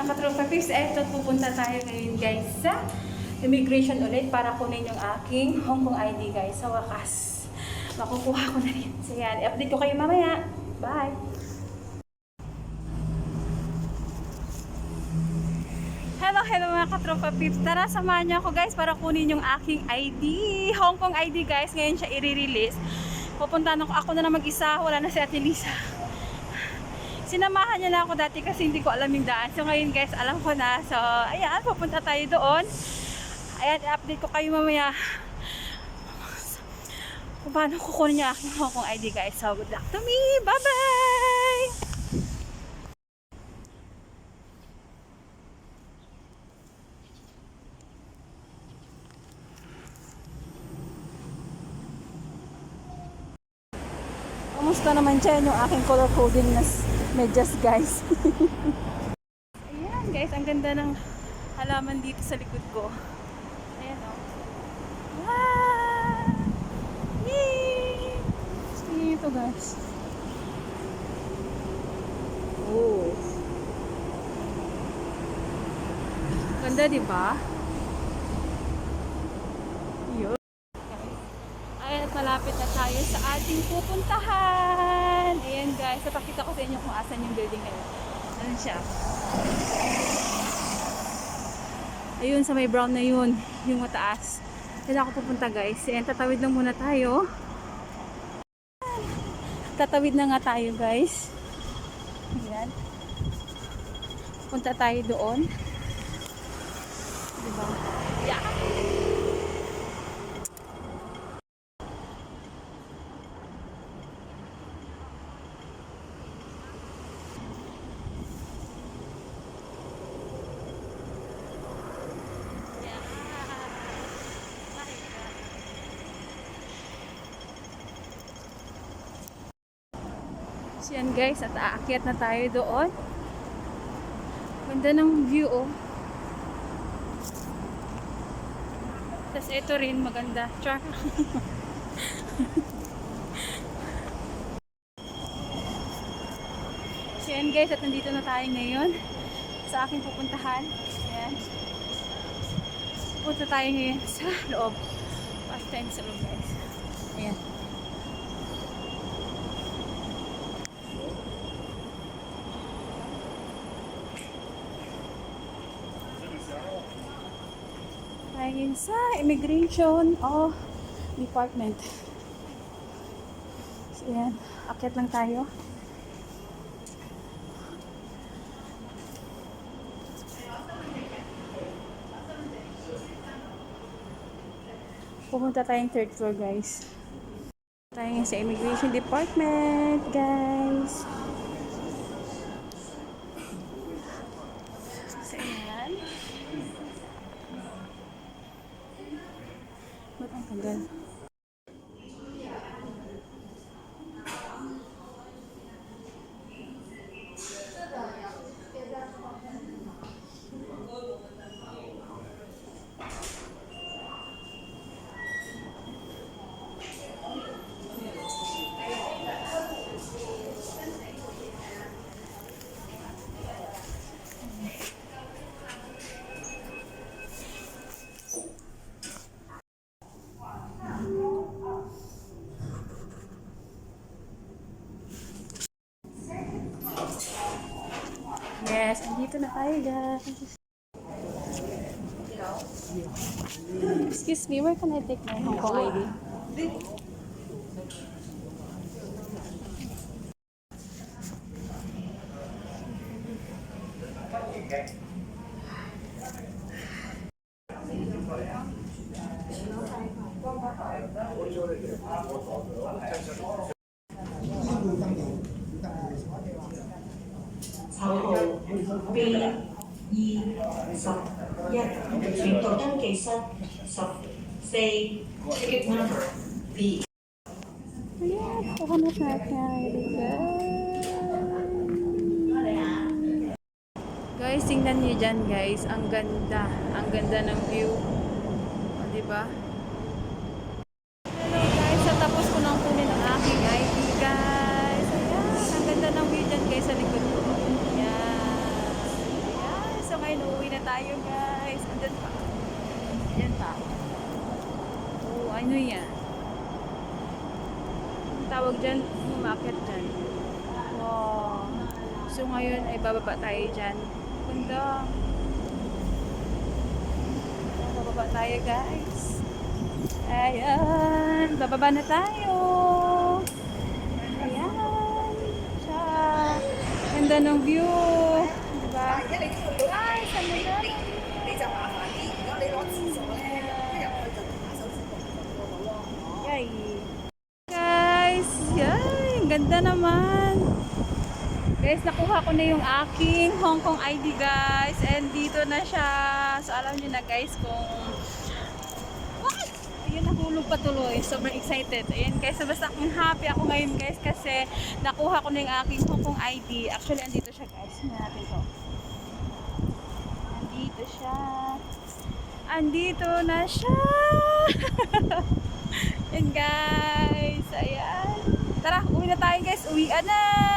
mga katropa pips, eto pupunta tayo ngayon guys sa immigration ulit para kunin yung aking Hong Kong ID guys. Sa wakas, makukuha ko na rin. So yan, update ko kayo mamaya. Bye! Hello, hello mga katropa pips. Tara, samahan niyo ako guys para kunin yung aking ID. Hong Kong ID guys, ngayon siya i-release. Pupunta na ako, ako na na mag-isa, wala na si Ate Lisa. Sinamahan niya na ako dati kasi hindi ko alam yung daan. So ngayon guys, alam ko na. So ayan, pupunta tayo doon. Ayan, update ko kayo mamaya. Kung paano kukunin niya aking Hong Kong ID guys. So good luck to me. Bye-bye! Kamusta naman dyan yung aking color coding na medyas guys? Ayan guys, ang ganda ng halaman dito sa likod ko. Ayan o. Wow! Yay! Tingnan nyo ito guys. Oh. Ganda di ba? Yun. Ayan, at malapit na tayo sa ating pupuntahan. Ayan guys, napakita ko sa inyo kung asan yung building na yun. Ano siya? Ayun, sa may brown na yun, yung mataas. Kaya ako pupunta guys. Ayan, tatawid lang muna tayo. Tatawid na nga tayo guys. Ayan. Punta tayo doon. Diba? Yeah. So yan guys, at aakyat na tayo doon. Ganda ng view oh. Tapos ito rin maganda. Char. so yan guys, at nandito na tayo ngayon sa aking pupuntahan. Ayan. Pupunta tayo ngayon sa loob. First time sa loob guys. Ayan. Tayo sa immigration o department. So, yan. Akyat lang tayo. Pumunta tayong third floor, guys. Tayo sa immigration department, guys. So, yan. Ba't ang tagal? Yes, andito na tayo, guys. Excuse me, where can I take my Hong Kong ID? 口號 P, E, sub, yeah, yung total kay sub, sub, say, ticket number, P. Ayan, kukunot na tayo, guys. Guys, tingnan niyo dyan, guys. Ang ganda. Ang ganda ng view. O, diba? ba? Na tayo guys. Andyan pa. Ayan pa. Oh, ano yan? Ang tawag dyan, umakit dyan. Wow. So ngayon ay bababa tayo dyan. Ganda. Bababa tayo guys. Ayan. Bababa na tayo. Ayan. Siya. Ganda ng view. Diba? Ay, sa ganda. Yay. Guys, yay. Ganda naman. Guys, nakuha ko na yung aking Hong Kong ID guys. And dito na siya. So alam niyo na guys kung? Ayun, nahulog pa tuloy. Sobrang excited. Ayun guys, so basta akong happy ako ngayon guys kasi nakuha ko na yung aking Hong Kong ID. Actually, andito siya guys. Tingnan natin to. Andito siya. Andito na siya. Yan guys. Ayan. Tara, uwi na tayo guys. Uwian na.